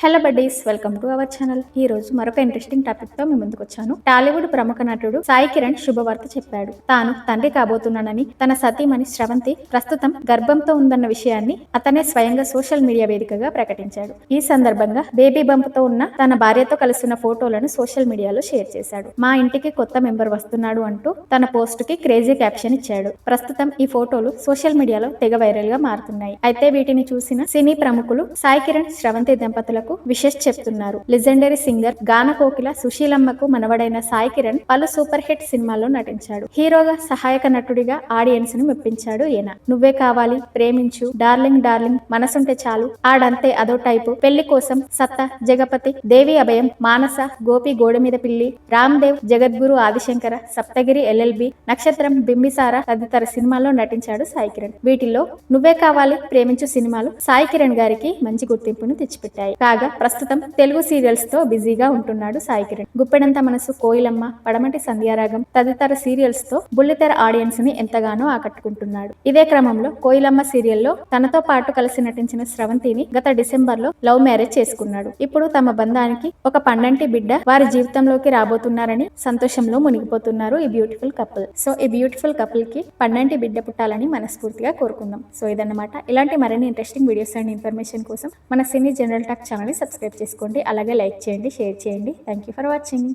Hello buddies welcome to our channel ఈ రోజు మరొక ఇంట్రెస్టింగ్ టాపిక్తో మీ ముందుకు వచ్చాను. టాలీవుడ్ ప్రముఖ నటుడు సాయి కిరణ్ శుభవార్త చెప్పాడు. తాను తండ్రి కాబోతున్నానని తన సతీమణి శ్రవంతి ప్రస్తుతం గర్భంతో ఉందన్న విషయాన్ని అతనే స్వయంగా సోషల్ మీడియా వేదికగా ప్రకటించాడు. ఈ సందర్భంగా బేబీ బంప్తో ఉన్న తన భార్యతో కలిసిన ఫోటోలను సోషల్ మీడియాలో షేర్ చేశాడు. మా ఇంటికి కొత్త మెంబర్ వస్తున్నాడు అంటూ తన పోస్ట్కి క్రేజీ క్యాప్షన్ ఇచ్చాడు. ప్రస్తుతం ఈ ఫోటోలు సోషల్ మీడియాలో తెగ వైరల్గా మారుతున్నాయి. అయితే వీటిని చూసిన సినీ ప్రముఖులు సాయి కిరణ్ శ్రవంతి దంపతులకు విషెస్ చెప్తున్నారు. లెజెండరీ సింగర్ గాన కోకిల సుశీలమ్మకు మనవడైన సాయి కిరణ్ పలు సూపర్ హిట్ సినిమాల్లో నటించాడు. హీరోగా సహాయక నటుడిగా ఆడియన్స్ను మెప్పించాడు ఈయన. నువ్వే కావాలి ప్రేమించు డార్లింగ్ డార్లింగ్ మనసుంటే చాలు. ఆడంతే అదో టైపు. పెళ్ళి కోసం సత్త జగపతి దేవి అభయం మానస గోపి గోడ మీద పిల్లి రామ్ దేవ్ జగద్గురు ఆదిశంకర సప్తగిరి ఎల్ఎల్బి నక్షత్రం బింబిసార తదితర సినిమాల్లో నటించాడు సాయి కిరణ్. వీటిల్లో నువ్వే కావాలి ప్రేమించు సినిమాలు సాయి కిరణ్ గారికి మంచి గుర్తింపును తెచ్చిపెట్టాయి. కాగా ప్రస్తుతం తెలుగు సీరియల్స్తో బిజీగా ఉంటున్నాడు సాయి కిరణ్. గుప్పెడంత మనసు కోయిలమ్మ పడమటి సంధ్యారాగం తదితర సీరియల్స్తో బుల్లితెర ఆడియన్స్ని ఎంతగానో ఆకట్టుకుంటున్నాడు. ఇదే క్రమంలో కోయిలమ్మ సీరియల్లో తనతో పాటు కలిసి నటించిన స్రవంతిని గత డిసెంబర్లో లవ్ మ్యారేజ్ చేసుకున్నాడు. ఇప్పుడు తమ బంధానికి ఒక పండంటి బిడ్డ వారి జీవితంలోకి రాబోతున్నారని సంతోషంలో మునిగిపోతున్నారు ఈ బ్యూటిఫుల్ కపుల్. సో ఈ బ్యూటిఫుల్ కపుల్కి పండంటి బిడ్డ పుట్టాలని మనస్ఫూర్తిగా కోరుకుందాం. సో ఇదన్నమాట. ఇలాంటి మరిన్ని ఇంట్రెస్టింగ్ వీడియోస్ అండ్ ఇన్ఫర్మేషన్ కోసం మన సినీ జనరల్ టాక్ ఛానల్ని సబ్స్క్రైబ్ చేసుకోండి. అలాగే లైక్ చేయండి షేర్ చేయండి. Thank you for watching